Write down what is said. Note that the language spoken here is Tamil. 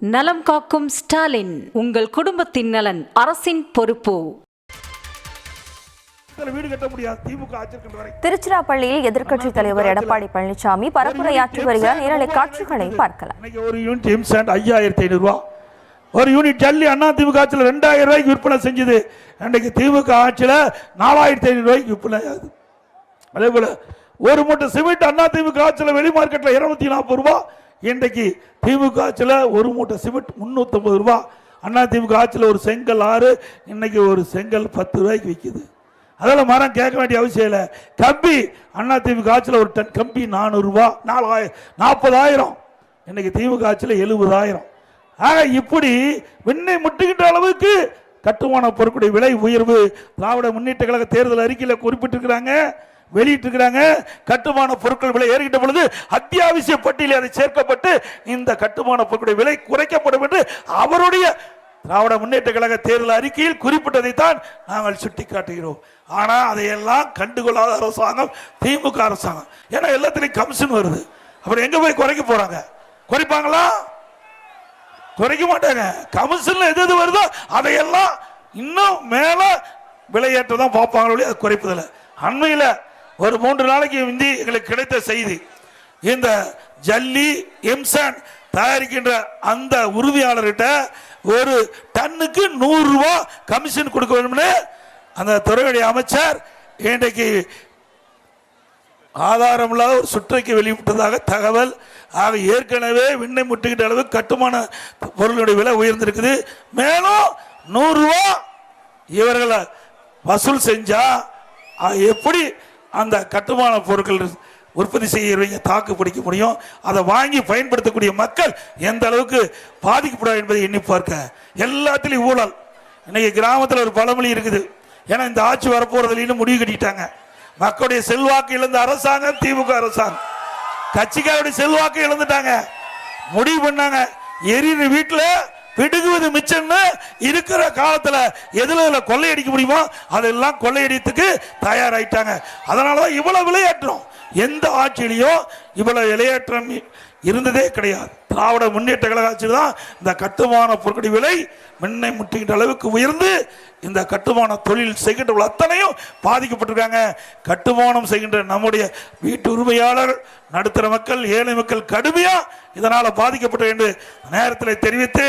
நலம் காக்கும் ஸ்டாலின் உங்கள் குடும்பத்தின் நலன் அரசின் பொறுப்பு. திருச்சிராப்பள்ளியில் எதிர்க்கட்சித் தலைவர் எடப்பாடி பழனிசாமி பரப்புரையாற்றி வருகிறார். நேரலை காட்சிகளை பார்க்கலாம். ஒரு யூனிட் இம்சாண்ட் ஐயாயிரத்தி ஐநூறு ரூபா. ஒரு யூனிட் ஜல்லி அண்ணா திமுக ஆட்சியில் ரெண்டாயிரம் ரூபாய்க்கு விற்பனை செஞ்சது. இன்னைக்கு திமுக ஆட்சியில் நாலாயிரத்தி ஐநூறு ரூபாய்க்கு விற்பனை ஆகுது. அதே போல ஒரு மூட்டை சிமெண்ட் அண்ணா திமுக ஆட்சியில் வெளி மார்க்கெட்டில் இருநூத்தி நாற்பது ரூபா. இன்றைக்கு திமுக ஆட்சியில் ஒரு மூட்டை சிமெண்ட் முந்நூற்றம்பது ரூபா. அண்ணா திமுக ஆட்சியில் ஒரு செங்கல் ஆறு இன்றைக்கி ஒரு செங்கல் பத்து ரூபாய்க்கு விற்கிது அதெல்லாம் மரம் கேட்க வேண்டிய அவசியம் இல்லை. கம்பி அண்ணா திமுக ஆட்சியில் ஒரு டன் கம்பி நானூறுரூவா நாலாயிரம் நாற்பதாயிரம். இன்றைக்கி திமுக ஆட்சியில் எழுபதாயிரம். ஆக இப்படி விண்ணை முட்டுகின்ற அளவுக்கு கட்டுமான பொருட்களுடைய விலை உயர்வு திராவிட முன்னேற்ற கழக தேர்தல் அறிக்கையில் குறிப்பிட்டிருக்கிறாங்க. வெளியிட்டிருக்கிறாங்க. கட்டுமான பொருட்கள் விலை ஏறிக்கிட்ட பொழுது அத்தியாவசிய பட்டியலில் அதை சேர்க்கப்பட்டு இந்த கட்டுமான பொருட்களுடைய விலை குறைக்கப்படும் என்று அவருடைய திராவிட முன்னேற்ற கழக தேர்தல் அறிக்கையில் குறிப்பிட்டதைத்தான் நாங்கள் சுட்டிக்காட்டுகிறோம். ஆனால் அதையெல்லாம் கண்டுகொள்ளாத அரசாங்கம் திமுக அரசாங்கம். ஏன்னா எல்லாத்திலையும் கமிஷன் வருது. அப்புறம் எங்கே போய் குறைக்க போகிறாங்க குறைப்பாங்களா? குறைக்க மாட்டாங்க. கமிஷனில் எது எது வருதோ அதையெல்லாம் இன்னும் மேலே விலையேற்ற தான் பார்ப்பாங்களோ ஒழிய அது குறைப்பதில்லை. அண்மையில் ஒரு மூன்று நாளைக்கு முந்தி எங்களுக்கு கிடைத்த செய்தி இந்த ஜல்லி எம்சான் தயாரிக்கின்ற அந்த உறுதியாளர்கிட்ட ஒரு டன்னுக்கு நூறு கமிஷன் கொடுக்க வேணும்னு அந்த துறையுடைய அமைச்சர் இன்றைக்கு ஆதாரம் இல்லாத ஒரு சுற்றைக்கு வெளியிட்டதாக தகவல். ஆக ஏற்கனவே விண்ணை முட்டுகின்ற அளவு கட்டுமான பொருளுடைய விலை உயர்ந்திருக்குது. மேலும் நூறுரூவா இவர்களை வசூல் செஞ்சா எப்படி அந்த கட்டுமான பொருட்கள் உற்பத்தி செய்யறவங்க தாக்கு பிடிக்க முடியும். அதை வாங்கி பயன்படுத்தக்கூடிய மக்கள் எந்த அளவுக்கு பாதிக்கப்படும் என்பதை எண்ணி பார்க்க. எல்லாத்திலையும் ஊழல். இன்னைக்கு கிராமத்தில் ஒரு பழமொழி இருக்குது. ஏன்னா இந்த ஆட்சி வரப்போறதுலன்னு முடிவு கட்டிட்டாங்க. மக்களுடைய செல்வாக்கு இழந்த அரசாங்கம் திமுக அரசாங்கம். கட்சிக்காருடைய செல்வாக்கு இழந்துட்டாங்க. முடிவு பண்ணாங்க. எரியுற வீட்டில் பிடுங்குவது மிச்சம்னு இருக்கிற காலத்தில் எதில் எதில் கொள்ளையடிக்க முடியுமோ அதெல்லாம் கொள்ளையடித்துக்கு தயாராயிட்டாங்க. அதனாலதான் இவ்வளவு விளையாட்டுறோம் எந்த ஆட்சியிலையும் இவ்வளோ விளையாட்டம் இருந்ததே கிடையாது. திராவிட முன்னேற்ற கழக ஆட்சியில் தான் இந்த கட்டுமான பொருட்கடி விலை மின்னை முட்டுகின்ற அளவுக்கு உயர்ந்து இந்த கட்டுமான தொழில் செய்கின்ற அத்தனையும் பாதிக்கப்பட்டிருக்காங்க. கட்டுமானம் செய்கின்ற நம்முடைய வீட்டு உரிமையாளர் நடுத்தர மக்கள் ஏழை மக்கள் கடுமையாக இதனால் பாதிக்கப்பட்ட என்று நேரத்தில் தெரிவித்து